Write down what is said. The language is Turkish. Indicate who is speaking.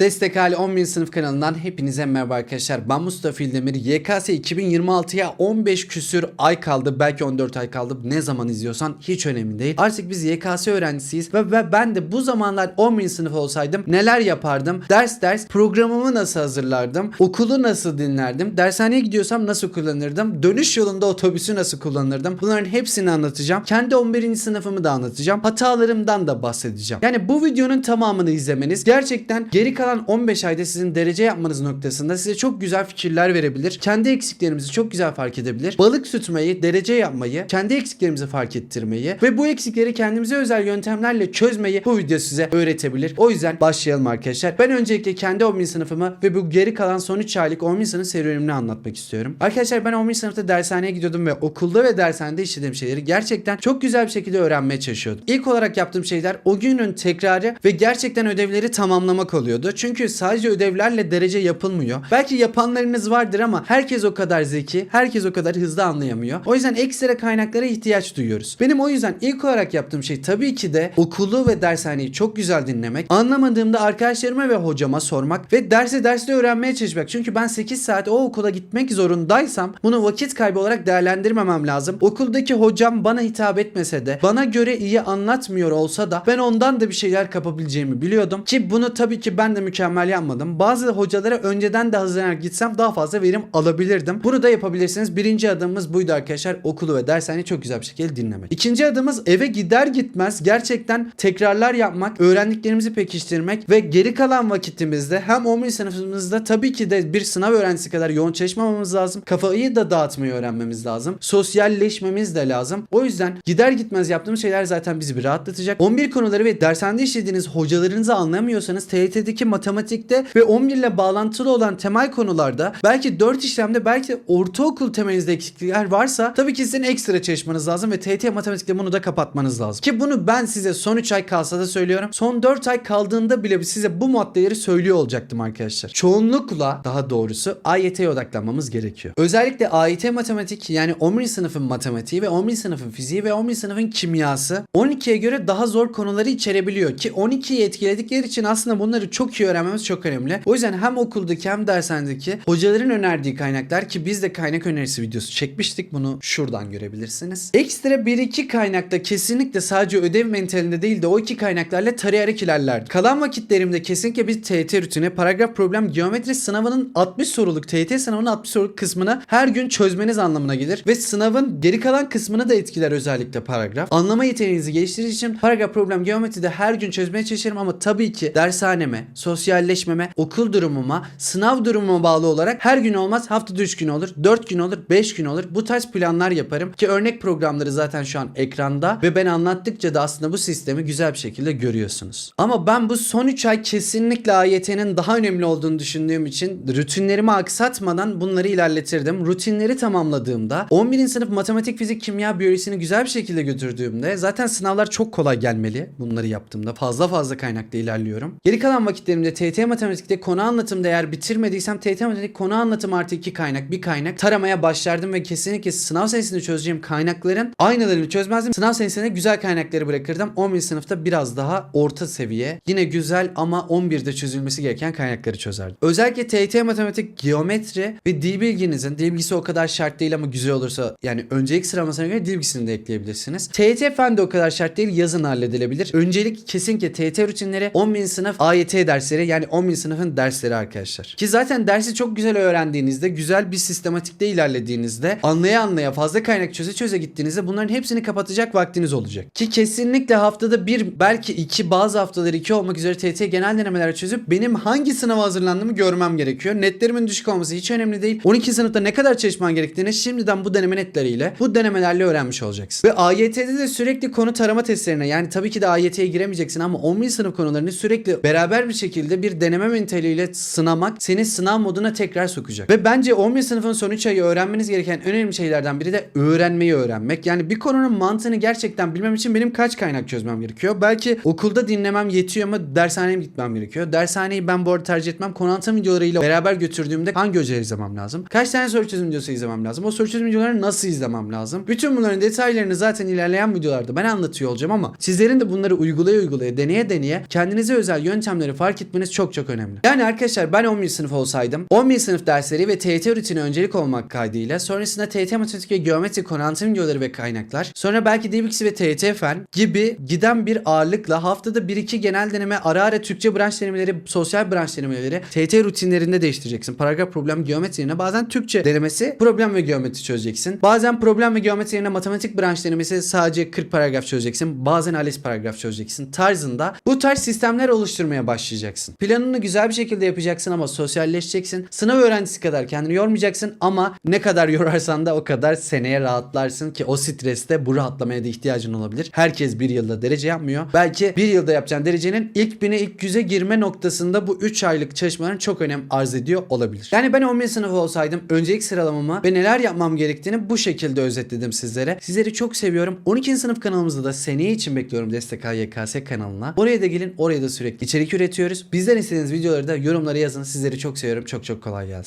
Speaker 1: Destek hali 10.000 sınıf kanalından hepinize merhaba arkadaşlar. Ben Mustafa İldemir. YKS 2026'ya 15 küsür ay kaldı. Belki 14 ay kaldı. Ne zaman izliyorsan hiç önemli değil. Artık biz YKS öğrencisiyiz ve, ve ben de bu zamanlar 10.000 sınıf olsaydım neler yapardım? Ders ders programımı nasıl hazırlardım? Okulu nasıl dinlerdim? Dershaneye gidiyorsam nasıl kullanırdım? Dönüş yolunda otobüsü nasıl kullanırdım? Bunların hepsini anlatacağım. Kendi 11. sınıfımı da anlatacağım. Hatalarımdan da bahsedeceğim. Yani bu videonun tamamını izlemeniz gerçekten geri kalan 15 ayda sizin derece yapmanız noktasında size çok güzel fikirler verebilir. Kendi eksiklerimizi çok güzel fark edebilir. Balık tutmayı, derece yapmayı, kendi eksiklerimizi fark ettirmeyi ve bu eksikleri kendimize özel yöntemlerle çözmeyi bu video size öğretebilir. O yüzden başlayalım arkadaşlar. Ben öncelikle kendi 10. sınıfımı ve bu geri kalan son 3 aylık 10. sınıf serüvenimini anlatmak istiyorum. Arkadaşlar ben 10. sınıfta dershaneye gidiyordum ve okulda ve dershanede işlediğim şeyleri gerçekten çok güzel bir şekilde öğrenmeye çalışıyordum. İlk olarak yaptığım şeyler o günün tekrarı ve gerçekten ödevleri tamamlamak oluyordu. Çünkü sadece ödevlerle derece yapılmıyor. Belki yapanlarınız vardır ama herkes o kadar zeki, herkes o kadar hızlı anlayamıyor. O yüzden ekstra kaynaklara ihtiyaç duyuyoruz. Benim o yüzden ilk olarak yaptığım şey tabii ki de okulu ve dershaneyi çok güzel dinlemek. Anlamadığımda arkadaşlarıma ve hocama sormak ve dersi derste öğrenmeye çalışmak. Çünkü ben 8 saat o okula gitmek zorundaysam bunu vakit kaybı olarak değerlendirmemem lazım. Okuldaki hocam bana hitap etmese de bana göre iyi anlatmıyor olsa da ben ondan da bir şeyler kapabileceğimi biliyordum. Ki bunu tabii ki ben de mükemmel yapmadım. Bazı hocalara önceden de hazırlanarak gitsem daha fazla verim alabilirdim. Bunu da yapabilirsiniz. Birinci adımımız buydu arkadaşlar. Okulu ve dershaneyi çok güzel bir şekilde dinlemek. İkinci adımımız eve gider gitmez gerçekten tekrarlar yapmak, öğrendiklerimizi pekiştirmek ve geri kalan vakitimizde hem 11 sınıfımızda tabii ki de bir sınav öğrencisi kadar yoğun çalışmamamız lazım. Kafayı da dağıtmayı öğrenmemiz lazım. Sosyalleşmemiz de lazım. O yüzden gider gitmez yaptığımız şeyler zaten bizi bir rahatlatacak. 11 konuları ve dershanede işlediğiniz hocalarınızı anlamıyorsanız TYT'deki matematikte ve 11 ile bağlantılı olan temel konularda belki 4 işlemde belki ortaokul temelinizde eksiklikler varsa tabii ki sizin ekstra çalışmanız lazım ve TYT matematikte bunu da kapatmanız lazım. Ki bunu ben size son 3 ay kalsa da söylüyorum. Son 4 ay kaldığında bile size bu maddeleri söylüyor olacaktım arkadaşlar. Çoğunlukla daha doğrusu AYT'ye odaklanmamız gerekiyor. Özellikle AYT matematik yani 11. sınıfın matematiği ve 11. sınıfın fiziği ve 11. sınıfın kimyası 12'ye göre daha zor konuları içerebiliyor ki 12'yi etkiledikleri için aslında bunları çok iyi öğrenmemiz çok önemli. O yüzden hem okuldaki hem dershanedeki hocaların önerdiği kaynaklar ki biz de kaynak önerisi videosu çekmiştik. Bunu şuradan görebilirsiniz. Ekstra 1-2 kaynakta kesinlikle sadece ödev mentalinde değil de o iki kaynaklarla tarayarak ilerlerdim. Kalan vakitlerimde kesinlikle bir TYT rutini, paragraf problem, geometri sınavının 60 soruluk TYT sınavının 60 soruluk kısmını her gün çözmeniz anlamına gelir ve sınavın geri kalan kısmını da etkiler özellikle paragraf. Anlama yeteneğinizi geliştirdiği için paragraf problem geometride her gün çözmeye çalışırım ama tabii ki dershaneme, sosyalleşmeme, okul durumuma, sınav durumuma bağlı olarak her gün olmaz haftada 3 gün olur, 4 gün olur, 5 gün olur. Bu tarz planlar yaparım ki örnek programları zaten şu an ekranda ve ben anlattıkça da aslında bu sistemi güzel bir şekilde görüyorsunuz. Ama ben bu son 3 ay kesinlikle AYT'nin daha önemli olduğunu düşündüğüm için rutinlerimi aksatmadan bunları ilerletirdim. Rutinleri tamamladığımda 11. sınıf matematik, fizik, kimya, biyolojisini güzel bir şekilde götürdüğümde zaten sınavlar çok kolay gelmeli. Bunları yaptığımda fazla fazla kaynakta ilerliyorum. Geri kalan vakitlerimde TT matematikte konu anlatımda eğer bitirmediysem TT matematik konu anlatım artı iki kaynak bir kaynak taramaya başlardım ve kesinlikle sınav senesinde çözeceğim kaynakların aynılarını çözmezdim. Sınav senesine güzel kaynakları bırakırdım. 11 sınıfta biraz daha orta seviye yine güzel ama 11'de çözülmesi gereken kaynakları çözerdim. Özellikle TYT matematik, geometri ve dil bilginizin dil bilgisi o kadar şart değil ama güzel olursa yani öncelik sıralamasına göre dil bilgisini de ekleyebilirsiniz. TYT fen de o kadar şart değil yazın halledilebilir. Öncelik kesinlikle TYT rutinleri 10.000 sınıf AYT dersleri yani 10.000 sınıfın dersleri arkadaşlar. Ki zaten dersi çok güzel öğrendiğinizde güzel bir sistematikte ilerlediğinizde anlaya anlaya fazla kaynak çöze çöze gittiğinizde bunların hepsini kapatacak vaktiniz olacak. Ki kesinlikle haftada bir belki iki bazı haftaları iki olmak üzere TYT genel denemeler çözüp benim hangi sınava hazırlandığımı görmem gerekiyor. Netlerimin düşük olması hiç önemli değil. 12 sınıfta ne kadar çalışman gerektiğini şimdiden bu deneme netleriyle bu denemelerle öğrenmiş olacaksın. Ve AYT'de de sürekli konu tarama testlerine yani tabii ki de AYT'ye giremeyeceksin ama 11 sınıf konularını sürekli beraber bir şekilde bir deneme mentaliyle sınamak seni sınav moduna tekrar sokacak. Ve bence 11 sınıfın son 3 ayı öğrenmeniz gereken önemli şeylerden biri de öğrenmeyi öğrenmek. Yani bir konunun mantığını gerçekten bilmem için benim kaç kaynak çözmem gerekiyor? Belki okulda dinlemem yetiyor ama dershaneye gitmem gerekiyor. Dershaneyi ben bu arada tercih etmem. Konu videolarıyla beraber götürdüğümde hangi hocayı izlemem lazım? Kaç tane soru çözüm videosu izlemem lazım? O soru çözüm videolarını nasıl izlemem lazım? Bütün bunların detaylarını zaten ilerleyen videolarda ben anlatıyor olacağım ama sizlerin de bunları uygulaya uygulaya deneye deneye kendinize özel yöntemleri fark gitmeniz çok çok önemli. Yani arkadaşlar ben 11. sınıf olsaydım 11. sınıf dersleri ve TYT rutini öncelik olmak kaydıyla sonrasında TYT matematik ve geometri konu anlatım videoları ve kaynaklar sonra belki DBX ve TYT fen gibi giden bir ağırlıkla haftada 1-2 genel deneme ara ara Türkçe branş denemeleri sosyal branş denemeleri TYT rutinlerinde değiştireceksin. Paragraf problem geometri yerine bazen Türkçe denemesi problem ve geometri çözeceksin. Bazen problem ve geometri yerine matematik branş denemesi sadece 40 paragraf çözeceksin. Bazen ALES paragraf çözeceksin tarzında. Bu tarz sistemler oluşturmaya başlayacaksın. Planını güzel bir şekilde yapacaksın ama sosyalleşeceksin. Sınav öğrencisi kadar kendini yormayacaksın ama ne kadar yorarsan da o kadar seneye rahatlarsın ki o streste bu rahatlamaya da ihtiyacın olabilir. Herkes bir yılda derece yapmıyor. Belki bir yılda yapacağın derecenin ilk bine ilk yüze girme noktasında bu 3 aylık çalışmaların çok önem arz ediyor olabilir. Yani ben 11 sınıf olsaydım öncelik sıralamamı ve neler yapmam gerektiğini bu şekilde özetledim sizlere. Sizleri çok seviyorum. 12. sınıf kanalımızda da seneye için bekliyorum Destek YKS kanalına. Oraya da gelin oraya da sürekli içerik üretiyoruz. Bizden istediğiniz videoları da yorumlara yazın. Sizleri çok seviyorum. Çok çok kolay gelsin.